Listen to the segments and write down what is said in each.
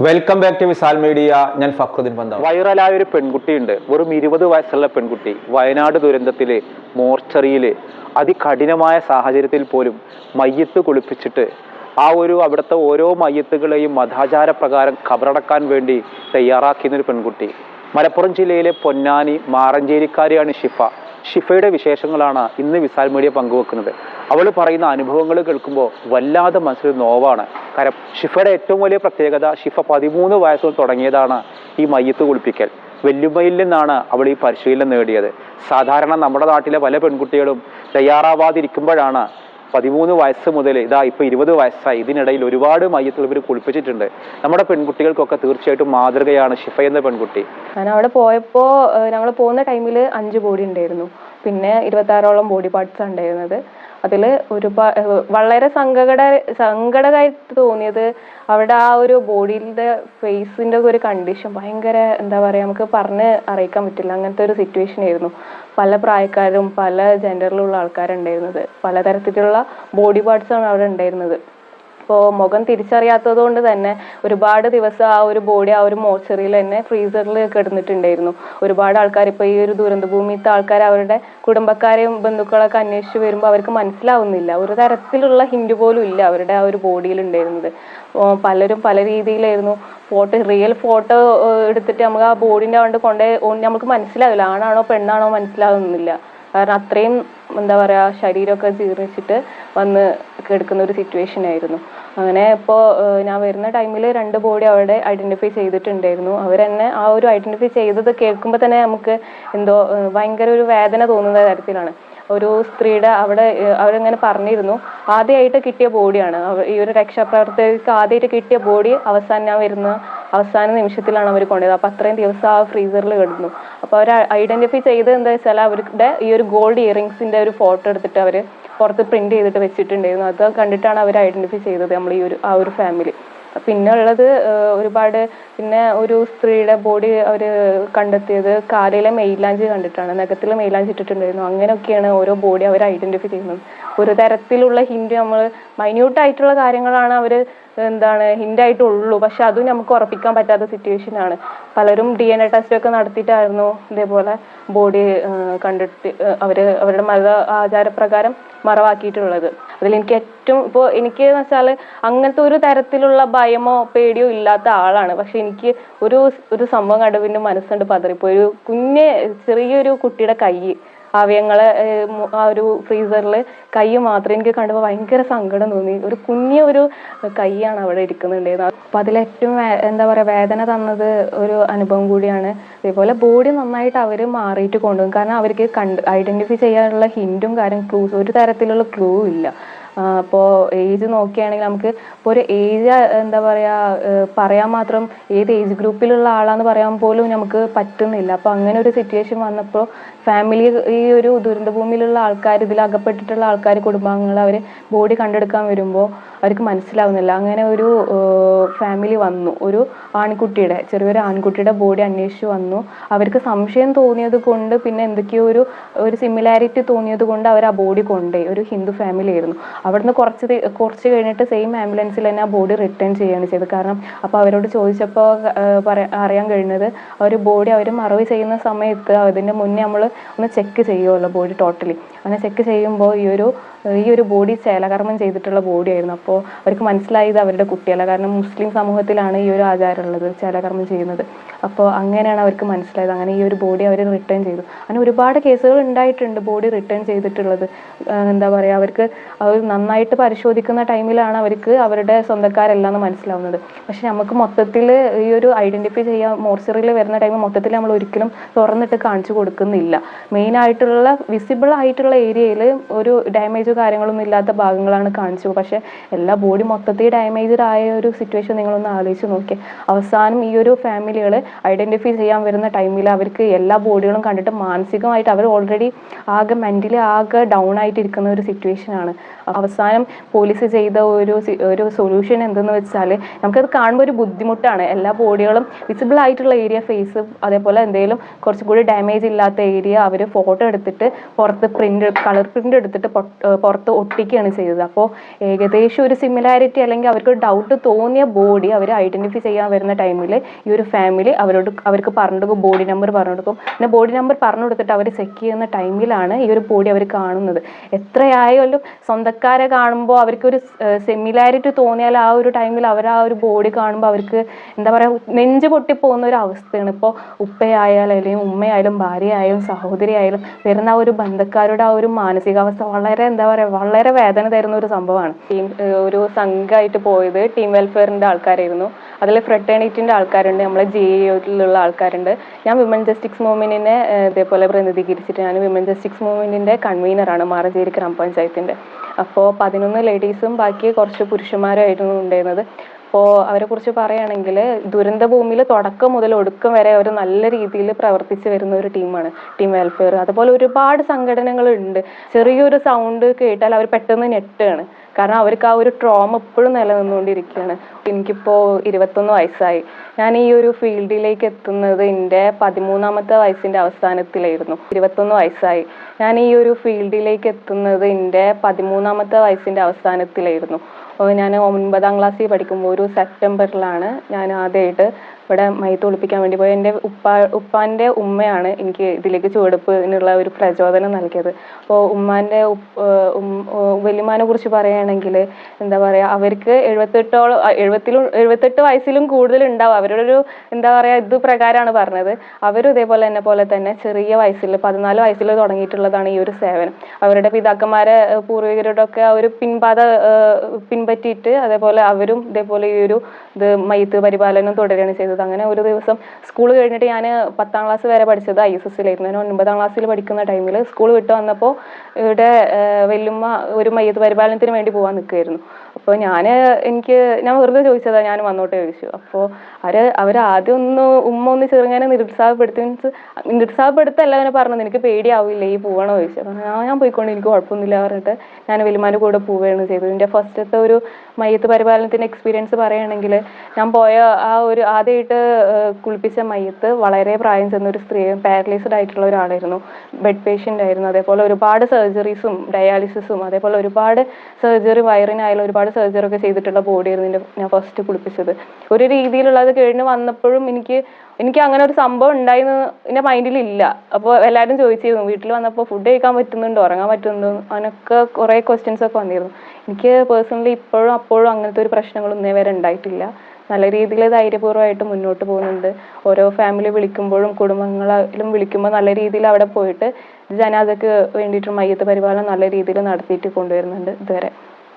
Welcome back to Visal media ഞാൻ ഫക്രുദ്ദീൻ പന്ത വൈറലായ ഒരു പെൺകുട്ടിയുണ്ട്. വെറും ഇരുപത് വയസ്സുള്ള പെൺകുട്ടി. വയനാട് ദുരന്തത്തിൽ മോർച്ചറിയിൽ അതികഠിനമായ സാഹചര്യത്തിൽ പോലും മയ്യത്ത് കുളിപ്പിച്ചിട്ട് ആ ഒരു അവിടുത്തെ ഓരോ മയ്യത്തുകളെയും മതാചാര പ്രകാരം കബറടക്കാൻ വേണ്ടി ഒരു പെൺകുട്ടി. മലപ്പുറം ജില്ലയിലെ പൊന്നാനി മാറഞ്ചേരിക്കാരിയാണ് ഷിഫ. ഷിഫയുടെ വിശേഷങ്ങളാണ് ഇന്ന് വിസാൽ മീഡിയ പങ്കുവെക്കുന്നത്. അവൾ പറയുന്ന അനുഭവങ്ങൾ കേൾക്കുമ്പോൾ വല്ലാതെ മനസ്സിൽ നോവാണ്. കാരണം ഷിഫയുടെ ഏറ്റവും വലിയ പ്രത്യേകത ഷിഫ പതിമൂന്ന് വയസ്സിൽ തുടങ്ങിയതാണ് ഈ മയ്യത്ത് കുളിപ്പിക്കൽ. വെല്ലുമയിൽ നിന്നാണ് അവൾ ഈ പരിശീലനം നേടിയത്. സാധാരണ നമ്മുടെ നാട്ടിലെ പല പെൺകുട്ടികളും തയ്യാറാവാതിരിക്കുമ്പോഴാണ് പതിമൂന്ന് വയസ്സ് മുതൽ ഇതാ ഇപ്പോൾ ഇരുപത് വയസ്സായി. ഇതിനിടയിൽ ഒരുപാട് മയ്യത്തുകൾ ഇവർ കുളിപ്പിച്ചിട്ടുണ്ട്. നമ്മുടെ പെൺകുട്ടികൾക്കൊക്കെ തീർച്ചയായിട്ടും മാതൃകയാണ് ഷിഫ എന്ന പെൺകുട്ടി. ഞാൻ അവിടെ പോയപ്പോൾ ഞങ്ങൾ പോകുന്ന ടൈമിൽ അഞ്ച് ബോഡി ഉണ്ടായിരുന്നു. പിന്നെ ഇരുപത്താറോളം ബോഡി പാർട്സ് ഉണ്ടായിരുന്നത്. അതിൽ ഒരുപാട് വളരെ സങ്കട സങ്കടമായിട്ട് തോന്നിയത് അവിടെ ആ ഒരു ബോഡിയിലെ ഫേസിന്റെ ഒരു കണ്ടീഷൻ ഭയങ്കര എന്താ പറയുക നമുക്ക് പറഞ്ഞ് അറിയിക്കാൻ പറ്റില്ല. അങ്ങനത്തെ ഒരു സിറ്റുവേഷൻ ആയിരുന്നു. പല പ്രായക്കാരും പല ജെൻഡറിലുള്ള ആൾക്കാരുണ്ടായിരുന്നത്. പലതരത്തിലുള്ള ബോഡി ആണ് അവിടെ ഉണ്ടായിരുന്നത്. ഇപ്പോൾ മുഖം തിരിച്ചറിയാത്തത് കൊണ്ട് തന്നെ ഒരുപാട് ദിവസം ആ ഒരു ബോഡി ആ ഒരു മോർച്ചറിയിൽ തന്നെ ഫ്രീസറിൽ കിടന്നിട്ടുണ്ടായിരുന്നു. ഒരുപാട് ആൾക്കാർ ഇപ്പോൾ ഈ ഒരു ദുരന്ത ഭൂമിയിലത്തെ ആൾക്കാർ അവരുടെ കുടുംബക്കാരെയും ബന്ധുക്കളൊക്കെ അന്വേഷിച്ച് വരുമ്പോൾ അവർക്ക് മനസ്സിലാവുന്നില്ല. ഒരു തരത്തിലുള്ള ഹിൻഡ് പോലും ഇല്ല അവരുടെ ആ ഒരു ബോഡിയിൽ ഉണ്ടായിരുന്നത്. അപ്പോൾ പലരും പല രീതിയിലായിരുന്നു ഫോട്ടോ റിയൽ ഫോട്ടോ എടുത്തിട്ട് നമുക്ക് ആ ബോഡിന്റെ കൊണ്ട് കൊണ്ടേ നമുക്ക് മനസ്സിലാവില്ല. ആണാണോ പെണ്ണാണോ മനസ്സിലാവുന്നില്ല. കാരണം അത്രയും എന്താ പറയുക ശരീരമൊക്കെ ജീർണിച്ചിട്ട് വന്ന് കിടക്കുന്ന ഒരു സിറ്റുവേഷൻ ആയിരുന്നു. അങ്ങനെ ഇപ്പോൾ ഞാൻ വരുന്ന ടൈമിൽ രണ്ട് ബോഡി അവിടെ ഐഡന്റിഫൈ ചെയ്തിട്ടുണ്ടായിരുന്നു. അവർ തന്നെ ആ ഒരു ഐഡന്റിഫൈ ചെയ്തത് കേൾക്കുമ്പോൾ തന്നെ നമുക്ക് എന്തോ ഭയങ്കര ഒരു വേദന തോന്നുന്ന തരത്തിലാണ്. ഒരു സ്ത്രീയുടെ അവിടെ അവരിങ്ങനെ പറഞ്ഞിരുന്നു ആദ്യമായിട്ട് കിട്ടിയ ബോഡിയാണ് ഈ ഒരു രക്ഷാപ്രവർത്തകർക്ക് ആദ്യമായിട്ട് കിട്ടിയ ബോഡി അവസാനം ഞാൻ വരുന്ന അവസാന നിമിഷത്തിലാണ് അവർ കൊണ്ടുപോയത്. അപ്പൊ അത്രയും ദിവസം ആ ഫ്രീസറിൽ കിടന്നു. അപ്പൊ അവർ ഐഡന്റിഫൈ ചെയ്തത് എന്താ വെച്ചാൽ അവരുടെ ഈ ഒരു ഗോൾഡ് ഇയറിങ്സിന്റെ ഒരു ഫോട്ടോ എടുത്തിട്ട് അവർ പുറത്ത് പ്രിന്റ് ചെയ്തിട്ട് വെച്ചിട്ടുണ്ടായിരുന്നു. അത് കണ്ടിട്ടാണ് അവർ ഐഡന്റിഫൈ ചെയ്തത് നമ്മൾ ഈ ഒരു ആ ഒരു ഫാമിലി പിന്നെ ഉള്ളത് ഒരുപാട് പിന്നെ ഒരു സ്ത്രീയുടെ ബോഡി അവർ കണ്ടെത്തിയത് കാലിലെ മെയിലാഞ്ചി കണ്ടിട്ടാണ്. നഖത്തിൽ മെയിലാഞ്ചി ഇട്ടിട്ടുണ്ടായിരുന്നു. അങ്ങനെയൊക്കെയാണ് ഓരോ ബോഡി അവർ ഐഡന്റിഫൈ ചെയ്യുന്നത്. ഒരു തരത്തിലുള്ള ഹിന്റ് നമ്മൾ മൈന്യൂട്ട് ആയിട്ടുള്ള കാര്യങ്ങളാണ് അവർ എന്താണ് ഹിന്റ് ആയിട്ടുള്ളൂ. പക്ഷെ അതും നമുക്ക് ഉറപ്പിക്കാൻ പറ്റാത്ത സിറ്റുവേഷൻ ആണ്. പലരും ഡി എൻ എ ടെസ്റ്റ് ഒക്കെ നടത്തിയിട്ടായിരുന്നു ഇതേപോലെ ബോഡി കണ്ടെത്തി അവർ അവരുടെ മത ആചാരപ്രകാരം മറവാക്കിയിട്ടുള്ളത്. അതിൽ എനിക്ക് ഏറ്റവും ഇപ്പോൾ എനിക്ക് എന്ന് വെച്ചാൽ അങ്ങനത്തെ ഒരു തരത്തിലുള്ള ഭയമോ പേടിയോ ഇല്ലാത്ത ആളാണ്. പക്ഷെ എനിക്ക് ഒരു ഒരു സംഭവം കണ്ടു പിന്നെ മനസ്സുണ്ട് പതറിപ്പോയി. ഒരു കുഞ്ഞ് ചെറിയൊരു കുട്ടിയുടെ കൈ അവയങ്ങളെ ആ ഒരു ഫ്രീസറിൽ കൈ മാത്രം എനിക്ക് കണ്ടപ്പോൾ ഭയങ്കര സങ്കടം തോന്നി. ഒരു കുഞ്ഞ ഒരു കൈയാണ് അവിടെ ഇരിക്കുന്നുണ്ടായിരുന്നത്. അപ്പം അതിലേറ്റവും എന്താ പറയുക വേദന തന്നത് ഒരു അനുഭവം കൂടിയാണ്. അതേപോലെ ബോഡി നന്നായിട്ട് അവർ മാറിയിട്ട് കൊണ്ടുപോകും കാരണം അവർക്ക് കണ്ട് ഐഡന്റിഫൈ ചെയ്യാനുള്ള ഹിന്റും കാര്യം ക്ലൂസും ഒരു തരത്തിലുള്ള ക്ലൂ ഇല്ല. അപ്പോൾ ഏജ് നോക്കുകയാണെങ്കിൽ നമുക്ക് ഇപ്പോൾ ഒരു ഏജ് എന്താ പറയുക പറയാൻ മാത്രം ഏത് ഏജ് ഗ്രൂപ്പിലുള്ള ആളാന്ന് പറയാൻ പോലും നമുക്ക് പറ്റുന്നില്ല. അപ്പോൾ അങ്ങനെ ഒരു സിറ്റുവേഷൻ വന്നപ്പോൾ ഫാമിലി ഈ ഒരു ദുരന്തഭൂമിയിലുള്ള ആൾക്കാർ ഇതിൽ അകപ്പെട്ടിട്ടുള്ള ആൾക്കാർ കുടുംബാംഗങ്ങൾ അവർ ബോഡി കണ്ടെടുക്കാൻ വരുമ്പോൾ അവർക്ക് മനസ്സിലാവുന്നില്ല. അങ്ങനെ ഒരു ഫാമിലി വന്നു. ഒരു ആൺകുട്ടിയുടെ ചെറിയൊരു ആൺകുട്ടിയുടെ ബോഡി അന്വേഷിച്ച് വന്നു. അവർക്ക് സംശയം തോന്നിയത് കൊണ്ട് പിന്നെ എന്തൊക്കെയോ ഒരു ഒരു സിമിലാരിറ്റി തോന്നിയത് കൊണ്ട് അവർ ആ ബോഡി കൊണ്ടുപോയി. ഒരു ഹിന്ദു ഫാമിലി ആയിരുന്നു. അവിടുന്ന് കുറച്ച് കുറച്ച് കഴിഞ്ഞിട്ട് സെയിം ആംബുലൻസിൽ തന്നെ ആ ബോഡി റിട്ടേൺ ചെയ്യുകയാണ് ചെയ്തത്. കാരണം അപ്പോൾ അവരോട് ചോദിച്ചപ്പോൾ പറയാ അറിയാൻ കഴിഞ്ഞത് അവർ ബോഡി അവർ മറവ് ചെയ്യുന്ന സമയത്ത് അതിന്റെ മുന്നേ നമ്മൾ ഒന്ന് ചെക്ക് ചെയ്യുമല്ലോ ബോഡി ടോട്ടലി അങ്ങനെ ചെക്ക് ചെയ്യുമ്പോൾ ഈ ഒരു ഈ ഒരു ബോഡി ചേലകർമ്മം ചെയ്തിട്ടുള്ള ബോഡിയായിരുന്നു അപ്പോൾ അവർക്ക് മനസ്സിലായത് അവരുടെ കുട്ടികളെ. കാരണം മുസ്ലിം സമൂഹത്തിലാണ് ഈ ഒരു ആചാരം ഉള്ളത് ചേലകർമ്മം ചെയ്യുന്നത്. അപ്പോൾ അങ്ങനെയാണ് അവർക്ക് മനസ്സിലായത്. അങ്ങനെ ഈ ഒരു ബോഡി അവർ റിട്ടേൺ ചെയ്തു. അങ്ങനെ ഒരുപാട് കേസുകൾ ഉണ്ടായിട്ടുണ്ട് ബോഡി റിട്ടേൺ ചെയ്തിട്ടുള്ളത്. എന്താ പറയുക അവർക്ക് അവർ നന്നായിട്ട് പരിശോധിക്കുന്ന ടൈമിലാണ് അവർക്ക് അവരുടെ സ്വന്തക്കാരെല്ലാം മനസ്സിലാവുന്നത്. പക്ഷെ നമുക്ക് മൊത്തത്തിൽ ഈ ഒരു ഐഡന്റിഫൈ ചെയ്യാൻ മോർച്ചറിയിൽ വരുന്ന ടൈം മൊത്തത്തിൽ നമ്മൾ ഒരിക്കലും തുറന്നിട്ട് കാണിച്ചു കൊടുക്കുന്നില്ല. മെയിൻ ആയിട്ടുള്ള വിസിബിൾ ആയിട്ടുള്ള ഏരിയയിൽ ഒരു ഡാമേജ് കാര്യങ്ങളൊന്നും ഇല്ലാത്ത ഭാഗങ്ങളാണ് കാണിച്ചു പക്ഷെ എല്ലാ ബോഡി മൊത്തത്തിൽ ഡാമേജ്ഡ് ആയ ഒരു സിറ്റുവേഷൻ നിങ്ങളൊന്ന് ആലോചിച്ച് നോക്കി അവസാനം ഈ ഒരു ഫാമിലികൾ ഐഡന്റിഫൈ ചെയ്യാൻ വരുന്ന ടൈമിൽ അവർക്ക് എല്ലാ ബോഡികളും കണ്ടിട്ട് മാനസികമായിട്ട് അവർ ഓൾറെഡി ആകെ മെന്റലി ആകെ ഡൗൺ ആയിട്ടിരിക്കുന്ന ഒരു സിറ്റുവേഷൻ ആണ്. അവസാനം പോലീസ് ചെയ്ത ഒരു ഒരു സൊല്യൂഷൻ എന്തെന്ന് വെച്ചാൽ നമുക്കത് കാണുമ്പോൾ ഒരു ബുദ്ധിമുട്ടാണ്. എല്ലാ ബോഡികളും വിസിബിൾ ആയിട്ടുള്ള ഏരിയ ഫേസ് അതേപോലെ എന്തെങ്കിലും കുറച്ചും കൂടി ഡാമേജ് ഇല്ലാത്ത ഏരിയ അവർ ഫോട്ടോ എടുത്തിട്ട് പുറത്ത് പ്രിന്റ് കളർ പ്രിന്റ് എടുത്തിട്ട് പുറത്ത് ഒട്ടിക്കുകയാണ് ചെയ്തത്. അപ്പോൾ ഏകദേശം ഒരു സിമിലാരിറ്റി അല്ലെങ്കിൽ അവർക്ക് ഡൗട്ട് തോന്നിയ ബോഡി അവർ ഐഡന്റിഫൈ ചെയ്യാൻ വരുന്ന ടൈമിൽ ഈ ഒരു ഫാമിലി അവരോട് അവർക്ക് പറഞ്ഞു കൊടുക്കും ബോഡി നമ്പർ പറഞ്ഞു കൊടുക്കും. പിന്നെ ബോഡി നമ്പർ പറഞ്ഞു കൊടുത്തിട്ട് അവർ ചെക്ക് ചെയ്യുന്ന ടൈമിലാണ് ഈ ഒരു ബോഡി അവർ കാണുന്നത്. എത്രയായാലും സ്വന്തക്കാരെ കാണുമ്പോൾ അവർക്കൊരു സിമിലാരിറ്റി തോന്നിയാൽ ആ ഒരു ടൈമിൽ അവർ ആ ഒരു ബോഡി കാണുമ്പോൾ അവർക്ക് എന്താ പറയുക നെഞ്ച് പൊട്ടിപ്പോകുന്ന ഒരു അവസ്ഥയാണ്. ഇപ്പോൾ ഉപ്പയായാലും അല്ലെങ്കിൽ ഉമ്മയായാലും ഭാര്യയായാലും സഹോദരിയായാലും വരുന്ന ആ ഒരു ബന്ധക്കാരുടെ ആ ഒരു മാനസികാവസ്ഥ വളരെ എന്താ പറയുക വളരെ വേദന തരുന്ന ഒരു സംഭവമാണ്. ടീം ഒരു സംഘമായിട്ട് പോയത് ടീം വെൽഫെയറിന്റെ ആൾക്കാരായിരുന്നു. അതിൽ ഫ്രട്ടേണിറ്റിന്റെ ആൾക്കാരുണ്ട് നമ്മളെ ജി യിലുള്ള ആൾക്കാരുണ്ട്. ഞാൻ വിമൻ ജസ്റ്റിക്സ് മൂവ്മെന്റിനെ ഇതേപോലെ പ്രതിനിധീകരിച്ചിട്ട് ഞാൻ വിമൻ ജസ്റ്റിക്സ് മൂവ്മെന്റിന്റെ കൺവീനറാണ് മാറഞ്ചേരി ഗ്രാമപഞ്ചായത്തിന്റെ അപ്പോൾ പതിനൊന്ന് ലേഡീസും ബാക്കി കുറച്ച് പുരുഷന്മാരായിരുന്നു ഉണ്ടായിരുന്നത്. അപ്പോൾ അവരെ കുറിച്ച് പറയുകയാണെങ്കിൽ ദുരന്ത ഭൂമിയിൽ തുടക്കം മുതൽ ഒടുക്കം വരെ അവർ നല്ല രീതിയിൽ പ്രവർത്തിച്ച് വരുന്ന ഒരു ടീമാണ് ടീം വെൽഫെയർ. അതുപോലെ ഒരുപാട് സംഘടനകളുണ്ട്. ചെറിയൊരു സൗണ്ട് കേട്ടാൽ അവർ പെട്ടെന്ന് ഞെട്ടുകയാണ്. കാരണം അവർക്ക് ആ ഒരു ട്രോമ ഇപ്പോഴും നിലനിന്നുകൊണ്ടിരിക്കുകയാണ്. എനിക്കിപ്പോൾ ഇരുപത്തൊന്ന് വയസ്സായി. ഞാൻ ഈ ഒരു ഫീൽഡിലേക്ക് എത്തുന്നത് എന്റെ പതിമൂന്നാമത്തെ വയസ്സിന്റെ അവസാനത്തിലായിരുന്നു. ഇരുപത്തൊന്ന് വയസ്സായി. ഞാൻ ഈ ഒരു ഫീൽഡിലേക്ക് എത്തുന്നത് എന്റെ പതിമൂന്നാമത്തെ വയസ്സിന്റെ അവസാനത്തിലായിരുന്നു. ഞാൻ ഒൻപതാം ക്ലാസ്സിൽ പഠിക്കുമ്പോൾ ഒരു സെപ്റ്റംബറിലാണ് ഞാൻ ആദ്യമായിട്ട് ഇവിടെ മയത്ത് ഒളിപ്പിക്കാൻ വേണ്ടി പോയ. എന്റെ ഉപ്പ ഉപ്പാന്റെ ഉമ്മയാണ് എനിക്ക് ഇതിലേക്ക് ചുവടുപ്പിനുള്ള ഒരു പ്രചോദനം നൽകിയത്. അപ്പോൾ ഉമ്മാന്റെ വലിയമാനെ കുറിച്ച് പറയുകയാണെങ്കിൽ എന്താ പറയുക അവർക്ക് എഴുപത്തെട്ടോളം എഴുപത്തിലും എഴുപത്തെട്ട് വയസ്സിലും കൂടുതൽ ഉണ്ടാവും. ഒരു എന്താ പറയുക ഇത് പ്രകാരമാണ് പറഞ്ഞത്. അവരും ഇതേപോലെ എന്നെ പോലെ തന്നെ ചെറിയ വയസ്സിൽ പതിനാല് വയസ്സിൽ തുടങ്ങിയിട്ടുള്ളതാണ് ഈ ഒരു സേവനം. അവരുടെ പിതാക്കന്മാരെ ഏർ, പൂർവികരുടെ ഒക്കെ ആ ഒരു പിൻപാത പിൻപറ്റിയിട്ട് അതേപോലെ അവരും ഇതേപോലെ ഈ ഒരു ഇത് മയ്യത്ത് പരിപാലനം തുടരുകയാണ് ചെയ്തത്. അങ്ങനെ ഒരു ദിവസം സ്കൂൾ കഴിഞ്ഞിട്ട് ഞാൻ പത്താം ക്ലാസ് വരെ പഠിച്ചത് ഐ എസ് എസിലായിരുന്നു ഞാൻ ഒൻപതാം ക്ലാസ്സിൽ പഠിക്കുന്ന ടൈമിൽ സ്കൂൾ വിട്ട് വന്നപ്പോൾ ഇവിടെ വല്യമ്മ ഒരു മയ്യത്ത് പരിപാലനത്തിന് വേണ്ടി പോകാൻ നിൽക്കുമായിരുന്നു അപ്പോൾ ഞാൻ എനിക്ക് ഞാൻ വെറുതെ ചോദിച്ചതാണ് ഞാൻ വന്നോട്ടെ ചോദിച്ചു. അപ്പോൾ അവർ അവർ ആദ്യം ഒന്ന് ഉമ്മ ഒന്ന് ചെറുങ്ങനെ നിരുത്സാഹപ്പെടുത്തി മീൻസ് നിരുത്സാഹപ്പെടുത്തല്ല അങ്ങനെ പറഞ്ഞത് നിനക്ക് പേടിയാവില്ല ഈ പോവണോ ചോദിച്ചു. അപ്പം ഞാൻ ഞാൻ പോയിക്കൊണ്ട് എനിക്ക് കുഴപ്പമൊന്നുമില്ല പറഞ്ഞിട്ട് ഞാൻ വലിയമാന്റെ കൂടെ പോവുകയാണ് ചെയ്തത്. എന്റെ ഫസ്റ്റത്തെ ഒരു മയ്യത്ത് പരിപാലനത്തിന്റെ എക്സ്പീരിയൻസ് പറയുകയാണെങ്കിൽ ഞാൻ പോയ ആ ഒരു ആദ്യമായിട്ട് കുളിപ്പിച്ച മയ്യത്ത് വളരെ പ്രായം ചെന്ന ഒരു സ്ത്രീ പാരലൈസ്ഡ് ആയിട്ടുള്ള ഒരാളായിരുന്നു. ബെഡ് പേഷ്യന്റ് ആയിരുന്നു. അതേപോലെ ഒരുപാട് സർജറീസും ഡയാലിസിസും അതേപോലെ ഒരുപാട് സർജറി വയറിനായാലും ഒരുപാട് സർജറി ഒക്കെ ചെയ്തിട്ടുള്ള ബോഡിയായിരുന്നു എന്റെ ഞാൻ ഫസ്റ്റ് കുളിപ്പിച്ചത്. ഒരു രീതിയിലുള്ളത് കഴിഞ്ഞ് വന്നപ്പോഴും എനിക്ക് എനിക്ക് അങ്ങനെ ഒരു സംഭവം ഉണ്ടായിന്ന് എന്റെ മൈൻഡിൽ ഇല്ല. അപ്പോൾ എല്ലാവരും ചോദിച്ചിരുന്നു വീട്ടിൽ വന്നപ്പോൾ ഫുഡ് കഴിക്കാൻ പറ്റുന്നുണ്ടോ? ഉറങ്ങാൻ പറ്റുന്നുണ്ടോ? അങ്ങനെയൊക്കെ കുറേ ക്വസ്റ്റ്യൻസ് ഒക്കെ വന്നിരുന്നു. എനിക്ക് പേഴ്സണലി ഇപ്പോഴും അപ്പോഴും അങ്ങനത്തെ ഒരു പ്രശ്നങ്ങളൊന്നും വരെ ഉണ്ടായിട്ടില്ല. നല്ല രീതിയിൽ ധൈര്യപൂർവമായിട്ട് മുന്നോട്ട് പോകുന്നുണ്ട്. ഓരോ ഫാമിലി വിളിക്കുമ്പോഴും കുടുംബങ്ങളിലും വിളിക്കുമ്പോൾ നല്ല രീതിയിൽ അവിടെ പോയിട്ട് ജനാദക്ക് വേണ്ടിയിട്ട് മയ്യത്ത് പരിപാലനം നല്ല രീതിയിൽ നടത്തിയിട്ട് കൊണ്ടുവരുന്നുണ്ട് ഇതുവരെ.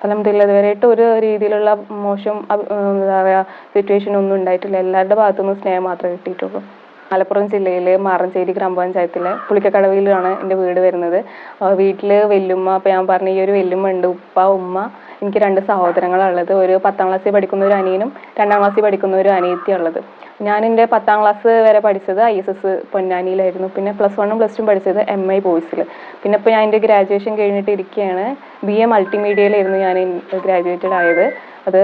അലഹമില്ല ഇതുവരെയായിട്ട് ഒരു രീതിയിലുള്ള മോശം എന്താ പറയുക സിറ്റുവേഷൻ ഒന്നും ഉണ്ടായിട്ടില്ല. എല്ലാവരുടെ ഭാഗത്തുനിന്നും സ്നേഹം മാത്രമേ കിട്ടിയിട്ടുള്ളൂ. മലപ്പുറം ജില്ലയിലെ മാറഞ്ചേരി ഗ്രാമപഞ്ചായത്തിലെ പുളിക്കക്കടവിലാണ് എന്റെ വീട് വരുന്നത്. വീട്ടിൽ വെല്ലുമ്മ അപ്പോൾ ഞാൻ പറഞ്ഞ ഈ ഒരു വെല്ലുമ്മ ഉണ്ട്. ഉപ്പ ഉമ്മ എനിക്ക് രണ്ട് സഹോദരങ്ങളുള്ളത്. ഒരു പത്താം ക്ലാസ്സിൽ പഠിക്കുന്ന ഒരു അനിയനും രണ്ടാം ക്ലാസ്സിൽ പഠിക്കുന്ന ഒരു അനിയത്തിയുള്ളത് ഞാൻ എന്റെ പത്താം ക്ലാസ് വരെ പഠിച്ചത് ഐ എസ് എസ് പൊന്നാനിയിലായിരുന്നു. പിന്നെ പ്ലസ് വണ്ണും പ്ലസ് ടു പഠിച്ചത് എം ഐ ബോയ്സിൽ പിന്നെ ഇപ്പോൾ ഞാൻ എന്റെ ഗ്രാജുവേഷൻ കഴിഞ്ഞിട്ട് ഇരിക്കുകയാണ് ബി എ മൾട്ടിമീഡിയയിലായിരുന്നു ഞാൻ ഗ്രാജുവേറ്റഡ് ആയത്. അത്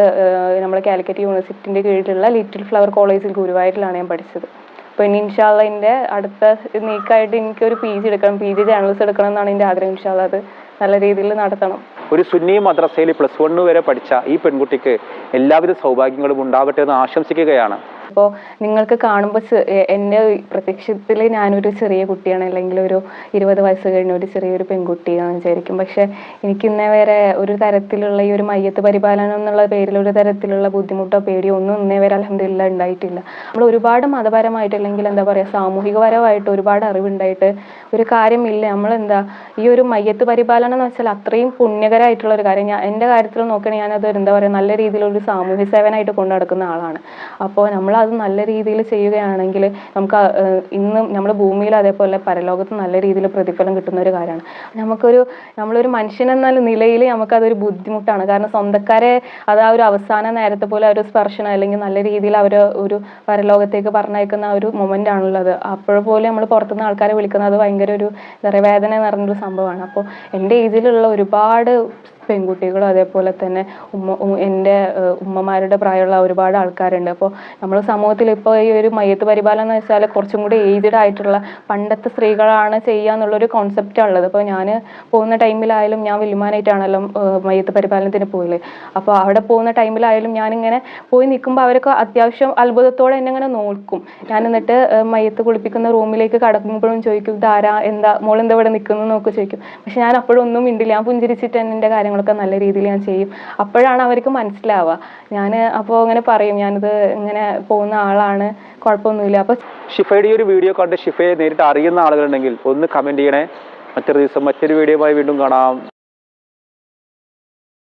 നമ്മുടെ കാലിക്കറ്റ് യൂണിവേഴ്സിറ്റിന്റെ കീഴിലുള്ള ലിറ്റിൽ ഫ്ലവർ കോളേജിൽ ഗുരുവായൂരിലാണ് ഞാൻ പഠിച്ചത്. അപ്പോൾ ഇനി ഇൻഷാല്ല എന്റെ അടുത്ത നീക്കായിട്ട് എനിക്കൊരു പി ജി എടുക്കണം. പി ജി ജേണലിസ്റ്റ് എടുക്കണം എന്നാണ് എന്റെ ആഗ്രഹം. ഇൻഷാല്ല അത് നല്ല രീതിയിൽ നടത്തണം. ഒരു സുന്നി മദ്രസയിൽ പ്ലസ് വണ് വരെ പഠിച്ച ഈ പെൺകുട്ടിക്ക് എല്ലാവിധ സൗഭാഗ്യങ്ങളും ഉണ്ടാവട്ടെ എന്ന് ആശംസിക്കുകയാണ്. അപ്പോൾ നിങ്ങൾക്ക് കാണുമ്പോൾ എന്റെ പ്രത്യക്ഷത്തിൽ ഞാനൊരു ചെറിയ കുട്ടിയാണ് അല്ലെങ്കിൽ ഒരു ഇരുപത് വയസ്സ് കഴിഞ്ഞ ഒരു ചെറിയൊരു പെൺകുട്ടിയാണെന്ന് വിചാരിക്കും. പക്ഷെ എനിക്ക് ഇന്നേ വരെ ഒരു തരത്തിലുള്ള ഈ ഒരു മയ്യത്ത് പരിപാലനം എന്നുള്ള പേരിൽ ഒരു തരത്തിലുള്ള ബുദ്ധിമുട്ടോ പേടിയോ ഒന്നും ഇന്നേ വരെ അലഹമില്ല ഉണ്ടായിട്ടില്ല. നമ്മൾ ഒരുപാട് മതപരമായിട്ട് അല്ലെങ്കിൽ എന്താ പറയുക സാമൂഹികപരമായിട്ട് ഒരുപാട് അറിവുണ്ടായിട്ട് ഒരു കാര്യമില്ല. നമ്മളെന്താ ഈ ഒരു മയ്യത്ത് പരിപാലനം എന്ന് വെച്ചാൽ അത്രയും പുണ്യകരമായിട്ടുള്ള ഒരു കാര്യം. ഞാൻ എന്റെ കാര്യത്തിൽ നോക്കുകയാണെങ്കിൽ ഞാനത് എന്താ പറയുക നല്ല രീതിയിലൊരു സാമൂഹ്യ സേവനമായിട്ട് കൊണ്ടു നടക്കുന്ന ആളാണ്. അപ്പോൾ നമ്മൾ അത് നല്ല രീതിയിൽ ചെയ്യുകയാണെങ്കിൽ നമുക്ക് ഇന്നും നമ്മുടെ ഭൂമിയിൽ അതേപോലെ പരലോകത്ത് നല്ല രീതിയിൽ പ്രതിഫലം കിട്ടുന്ന ഒരു കാര്യമാണ്. നമുക്കൊരു നമ്മളൊരു മനുഷ്യൻ എന്ന നിലയിൽ നമുക്കതൊരു ബുദ്ധിമുട്ടാണ്. കാരണം സ്വന്തക്കാരെ അത് ആ ഒരു അവസാന നേരത്തെ പോലെ ഒരു സ്പർശനം അല്ലെങ്കിൽ നല്ല രീതിയിൽ അവർ ഒരു പരലോകത്തേക്ക് പറഞ്ഞയക്കുന്ന ഒരു മൊമെന്റ് ആണുള്ളത്. അപ്പോഴും അപ്പോഴപോലെ നമ്മൾ പുറത്തുനിന്ന് ആൾക്കാരെ വിളിക്കുന്നത് ഭയങ്കര ഒരു വേദന നിറഞ്ഞൊരു സംഭവമാണ്. അപ്പോൾ എന്റെ ഏജിലുള്ള ഒരുപാട് പെൺകുട്ടികളും അതേപോലെ തന്നെ ഉമ്മ എന്റെ ഉമ്മമാരുടെ പ്രായമുള്ള ഒരുപാട് ആൾക്കാരുണ്ട്. അപ്പോൾ നമ്മൾ സമൂഹത്തിൽ ഇപ്പോൾ ഈ ഒരു മയ്യത്ത് പരിപാലനം എന്ന് വെച്ചാൽ കുറച്ചും കൂടി ഏജ്ഡ് ആയിട്ടുള്ള പണ്ടത്തെ സ്ത്രീകളാണ് ചെയ്യുക എന്നുള്ളൊരു കോൺസെപ്റ്റാണ് ഉള്ളത്. അപ്പോൾ ഞാൻ പോകുന്ന ടൈമിലായാലും ഞാൻ വലിയമാനായിട്ടാണല്ലോ മയ്യത്ത് പരിപാലനത്തിന് പോയില്ലേ അപ്പോൾ അവിടെ പോകുന്ന ടൈമിലായാലും ഞാനിങ്ങനെ പോയി നിൽക്കുമ്പോൾ അവരൊക്കെ അത്യാവശ്യം അത്ഭുതത്തോടെ എന്നെ ഇങ്ങനെ നോക്കും. ഞാൻ എന്നിട്ട് മയ്യത്ത് കുളിപ്പിക്കുന്ന റൂമിലേക്ക് കടക്കുമ്പോഴും ചോദിക്കും ഇതാരാ? എന്താ? മോളെന്താ ഇവിടെ നിൽക്കുന്നു എന്നൊക്കെ ചോദിക്കും. പക്ഷെ ഞാൻ അപ്പോഴും ഒന്നും മിണ്ടില്ല. ഞാൻ പുഞ്ചിരിച്ചിട്ട് തന്നെ എന്റെ കാര്യങ്ങളൊക്കെ നല്ല രീതിയിൽ ഞാൻ ചെയ്യും. അപ്പോഴാണ് അവർക്ക് മനസ്സിലാവുക. ഞാൻ അപ്പോൾ ഇങ്ങനെ പറയും ഞാനിത് ഇങ്ങനെ പോകുന്ന ആളാണ് കുഴപ്പമൊന്നുമില്ല. അപ്പോൾ ഷിഫയുടെ ഒരു വീഡിയോ കണ്ട് ഷിഫയെ നേരിട്ട് അറിയുന്ന ആളുകളുണ്ടെങ്കിൽ ഒന്ന് കമന്റ് ചെയ്യണേ. മറ്റൊരു ദിവസം മറ്റൊരു വീഡിയോയുമായി വീണ്ടും കാണാം.